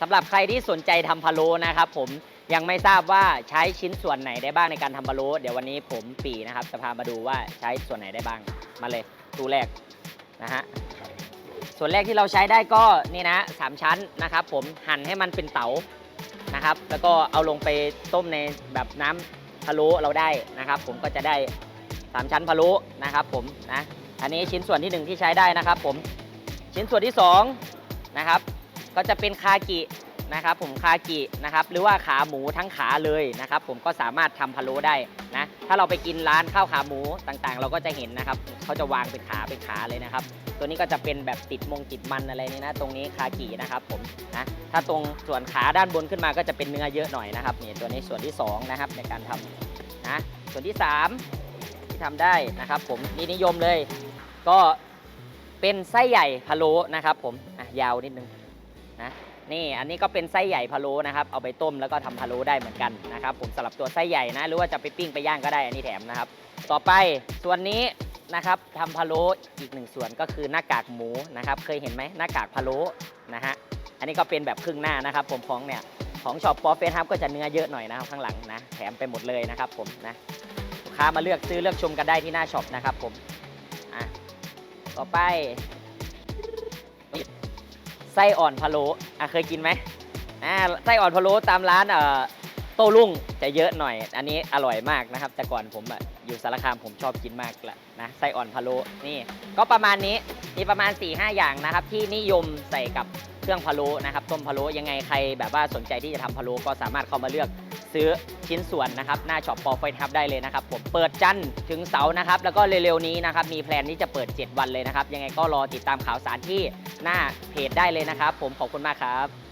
สำหรับใครที่สนใจทำพะโล้นะครับผมยังไม่ทราบว่าใช้ชิ้นส่วนไหนได้บ้างในการทำพะโล้เดี๋ยววันนี้ผมปีนะครับจะพามาดูว่าใช้ส่วนไหนได้บ้างมาเลยตู้แรกนะฮะส่วนแรกที่เราใช้ได้ก็นี่นะสามชั้นนะครับผมหั่นให้มันเป็นเต๋านะครับแล้วก็เอาลงไปต้มในแบบน้ำพะโล้เราได้นะครับ ผมก็จะได้สามชั้นพะโล้นะครับผมนะอันนี้ชิ้นส่วนที่หนึ่งที่ใช้ได้นะครับผมชิ้นส่วนที่สองนะครับ ก็จะเป็นคากินะครับผมคากินะครับหรือว่าขาหมูทั้งขาเลยนะครับผมก็สามารถทำพะโล้ได้นะถ้าเราไปกินร้านข้าวขาหมูต่างๆ เราก็จะเห็นนะครับเขาจะวางเป็นขาเป็นขาเลยนะครับ ตัวนี้ก็จะเป็นแบบติดมงติดมันอะไรนี่นะ ตรงนี้คากินะครับผมนะถ้าตรงส่วนขาด้านบนขึ้นมาก็จะเป็นเนื้อเยอะหน่อยนะครับนี่ตัวนี้ส่วนที่สองนะครับในการทำนะส่วนที่สามที่ทำได้นะครับ ผมนี่นิยมเลย ก็เป็นไส้ใหญ่พะโล้นะครับ ผมอะยาวนิดนึง นะนี่อันนี้ก็เป็นไส้ใหญ่พะโล้นะครับ เอาไปต้มแล้วก็ทำพะโล้ได้เหมือนกันนะครับผมสำหรับตัวไส้ใหญ่นะ หรือว่าจะไปปิ้งไปย่างก็ได้อันนี้แถมนะครับ ต่อไปส่วนนี้นะครับทำพะโล้อีกหนึ่งส่วนก็คือหน้ากากหมูนะครับ เคยเห็นไหมหน้ากากพะโล้นะฮะอันนี้ก็เป็นแบบครึ่งหน้านะครับผมของเนี่ยของช็อปปอเฟสครับก็จะเนื้อเยอะหน่อยนะครับข้างหลังนะแถมไปหมดเลยนะครับผมนะลูกค้ามาเลือกซื้อเลือกชมกันได้ที่หน้าช็อปนะครับผมอะต่อไป ไส้อ่อนพะโล้อะเคยกินไหมอ่าไส้อ่อนพะโล้ตามร้านเอ่อโต้รุ่งจะเยอะหน่อย อันนี้อร่อยมากนะครับ แต่ก่อนผมอะอยู่สารคามผมชอบกินมากแหละนะไส้อ่อนพะโล้นี่ก็ประมาณนี้ มีประมาณ 4-5หอย่างนะครับที่นิยมใส่กับเครื่องพะโล้นะครับต้มพะโล้ยังไงใครแบบว่าสนใจที่จะทำพะโล้ก็สามารถเข้ามาเลือกซื้อชิ้นส่วนนะครับหน้าช็อปปอไฟทับได้เลยนะครับผมเปิดจันทร์ถึงเสาร์นะครับแล้วก็เร็วๆนี้นะครับมีแพลนที่จะเปิด 7 วันเลยนะครับยังไงก็รอติดตามข่าวสารที่หน้าเพจได้เลยนะครับ ผมขอบคุณมากครับ